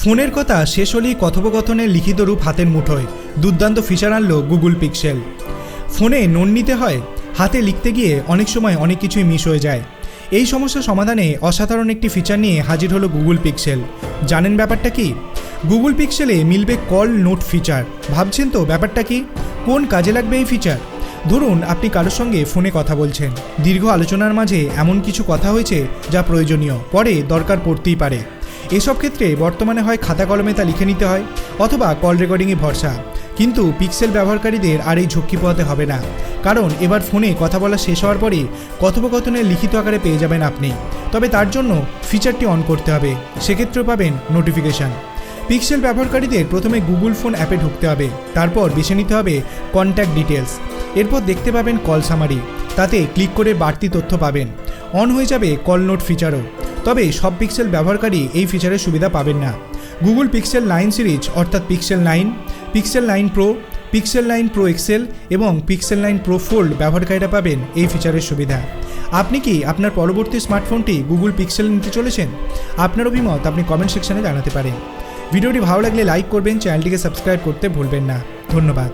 ফোনের কথা শেষ হলেই কথোপকথনের লিখিত রূপ হাতের মুঠোয়। দুর্দান্ত ফিচার আনলো গুগল পিক্সেল। ফোনে নোন নিতে হয়, হাতে লিখতে গিয়ে অনেক সময় অনেক কিছুই মিস হয়ে যায়। এই সমস্যা সমাধানে অসাধারণ একটি ফিচার নিয়ে হাজির হলো গুগল পিক্সেল। জানেন ব্যাপারটা কি? গুগল পিক্সেলে মিলবে কল নোট ফিচার। ভাবছেন তো ব্যাপারটা কি? কোন কাজে লাগবে এই ফিচার? ধরুন আপনি কারোর সঙ্গে ফোনে কথা বলছেন। দীর্ঘ আলোচনার মাঝে এমন কিছু কথা হয়েছে যা প্রয়োজনীয়। পরে দরকার পড়তেই পারে। এসব ক্ষেত্রে বর্তমানে হয় খাতা কলমে তা লিখে নিতে হয় অথবা কল রেকর্ডিংয়ে ভরসা। কিন্তু পিক্সেল ব্যবহারকারীদের আর এই ঝক্কি পোহাতে হবে না। কারণ এবার ফোনে কথা বলা শেষ হওয়ার পরে কথোপকথনের লিখিত আকারে পেয়ে যাবেন আপনি। তবে তার জন্য ফিচারটি অন করতে হবে। সেক্ষেত্রে পাবেন নোটিফিকেশান। পিক্সেল ব্যবহারকারীদের প্রথমে গুগল ফোন অ্যাপে ঢুকতে হবে। তারপর বেছে নিতে হবে কন্ট্যাক্ট ডিটেলস এরপর দেখতে পাবেন কল সামারি। তাতে ক্লিক করে বাড়তি তথ্য পাবেন। অন হয়ে যাবে কল নোট ফিচারও। তবে সব পিক্সেল ব্যবহারকারী এই ফিচারের সুবিধা পাবেন না। গুগল পিক্সেল নাইন সিরিজ অর্থাৎ Pixel nine Pixel nine Pro Pixel nine Pro XL এবং পিক্সেল নাইন প্রো ফোল্ড ব্যবহারকারীরা পাবেন এই ফিচারের সুবিধা। আপনি কি আপনার পরবর্তী স্মার্টফোনটি গুগল পিক্সেল নিতে চলেছেন? আপনার অভিমত আপনি কমেন্ট সেকশনে জানাতে পারেন। ভিডিওটি ভালো লাগলে লাইক করবেন চ্যানেলটিকে সাবস্ক্রাইব করতে ভুলবেন না। ধন্যবাদ।